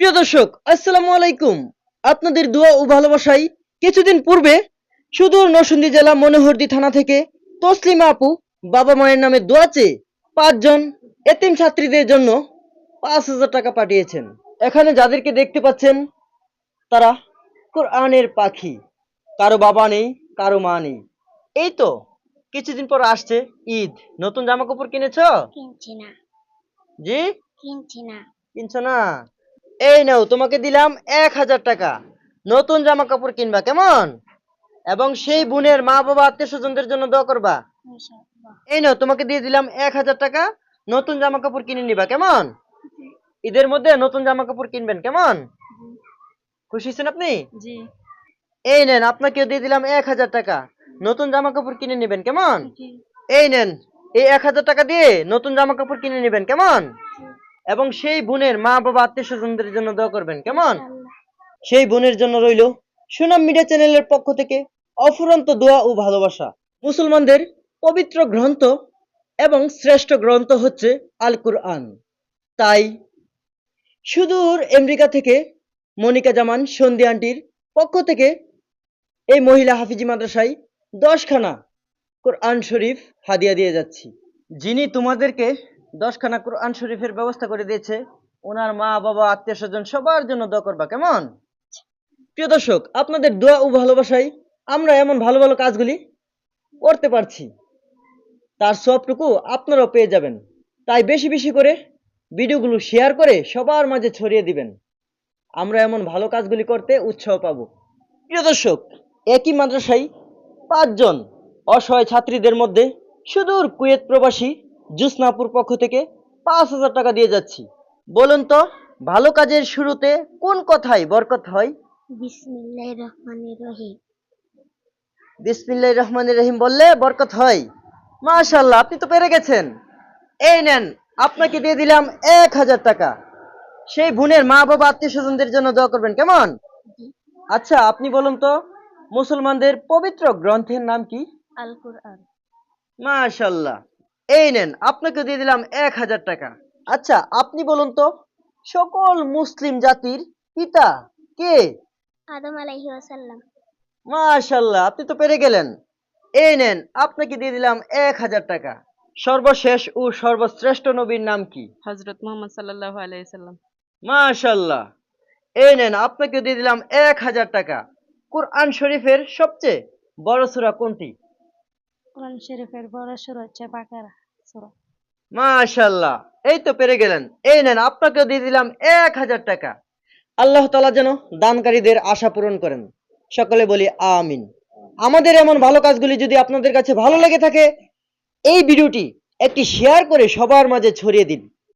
প্রিয় দর্শক আসসালামু আলাইকুম। আপনাদের দোয়া ও ভালোবাসাই কিছুদিন পূর্বে সুদূর নরসিংদী জেলা মনোহরদি থানা থেকে তসলিমা আপু বাবা মায়ের নামে দোয়া চেয়ে পাঁচজন এতিম ছাত্রীদের জন্য পাঁচ হাজার টাকা পাঠিয়েছেন। এখানে যাদেরকে দেখতে পাচ্ছেন তারা কোরআনের পাখি। কারও বাবা নেই কারও মা নেই। এই তো কিছুদিন পর আসছে ঈদ। নতুন জামা কাপড় কিনেছো? কিনছি না। জি? কিনছি না। কিনছো না? এই নাও তোমাকে দিলাম এক হাজার টাকা। নতুন জামা কাপড় কিনবা কেমন? এবং সেই বোনের মা বাবা আত্মীয় স্বজনদের জন্য দোয়া করবা। এই নাও তোমাকে দিয়ে দিলাম এক হাজার টাকা। নতুন জামা কাপড় কিনে নিবা কেমন? ঈদের মধ্যে নতুন জামা কাপড় কিনবেন কেমন? খুশি হয়েছেন আপনি? এই নেন আপনাকে দিয়ে দিলাম এক হাজার টাকা। নতুন জামা কাপড় কিনে নেবেন কেমন? এই নেন এই এক হাজার টাকা দিয়ে নতুন জামা কাপড় কিনে নেবেন কেমন? এবং সেই বোনের মা বাবা আত্মীয় স্বজনদের জন্য দোয়া করবেন। কেমন? সেই বোনের জন্য রইল সুনাম মিডিয়া চ্যানেলের পক্ষ থেকে অফুরন্ত দোয়া ও ভালোবাসা। মুসলমানদের পবিত্র গ্রন্থ এবং শ্রেষ্ঠ গ্রন্থ হচ্ছে আল কুরআন তাই সুদূর আমেরিকা থেকে মনিকা জামান সন্ধি আন্টির পক্ষ থেকে এই মহিলা হাফিজি মাদ্রাসায় দশখানা কোরআন শরীফ হাদিয়া দিয়ে যাচ্ছি। যিনি তোমাদেরকে দশখানা কোরআন শরীফের ব্যবস্থা করে দিয়েছে। ওনার মা, বাবা, আত্মীয় স্বজন সবার জন্য দোয়া করবা, কেমন? প্রিয় দর্শক, আপনাদের দোয়া ও ভালোবাসায় আমরা এমন ভালো ভালো কাজগুলি করতে পারছি। তার সবটুকু আপনারাও পেয়ে যাবেন। তাই বেশি বেশি করে ভিডিওগুলো শেয়ার করে সবার মাঝে ছড়িয়ে দিবেন। আমরা এমন ভালো কাজগুলি করতে উৎসাহ পাবো। প্রিয় দর্শক, একই মাদ্রাসায় পাঁচজন অসহায় ছাত্রীদের মধ্যে সুদূর কুয়েত প্রবাসী জুসনাপুর পক্ষ থেকে পাঁচ হাজার টাকা দিয়ে যাচ্ছি। বলুন তো ভালো কাজের শুরুতে কোন কথায় বরকত হয়? বিসমিল্লাহির রহমানির রহিম। রহিম বললে বরকত হয়। মাশাল্লাহ আপনি তো পেরে গেছেন। এই নেন আপনাকে দিয়ে দিলাম এক হাজার টাকা। সেই বোনের মা বাবা আত্মীয় স্বজনদের জন্য দোয়া করবেন কেমন? আচ্ছা আপনি বলুন তো মুসলমানদের পবিত্র গ্রন্থের নাম কি? আল কুরআন মাশাল্লাহ এই নেন আপনাকে দিয়ে দিলাম এক হাজার টাকা। আচ্ছা আপনি বলুন তো সকল মুসলিম জাতির পিতা কে? আদম আলাইহি ওয়াসাল্লাম। মাশাল্লাহ আপনি তো পেরে গেলেন। এই নেন আপনাকে দিয়ে দিলাম এক হাজার টাকা। সর্বশেষ ও সর্বশ্রেষ্ঠ নবীর নাম কি? হজরত মোহাম্মদ সাল্লাহ আলাইসাল্লাম মাশাল্লাহ এই নেন আপনাকে দিয়ে দিলাম এক হাজার টাকা। কোরআন শরীফের সবচেয়ে বড় সূরা কোনটি? মাশাল্লাহ এই তো পেরে গেলেন। এই নেন, আপনাকেও দিয়ে দিলাম এক হাজার টাকা। আল্লাহ তালা যেন দানকারীদের আশা পূরণ করেন। সকলে বলি আমিন। আমাদের এমন ভালো কাজগুলি যদি আপনাদের কাছে ভালো লেগে থাকে, এই ভিডিওটি একটি শেয়ার করে সবার মাঝে ছড়িয়ে দিন।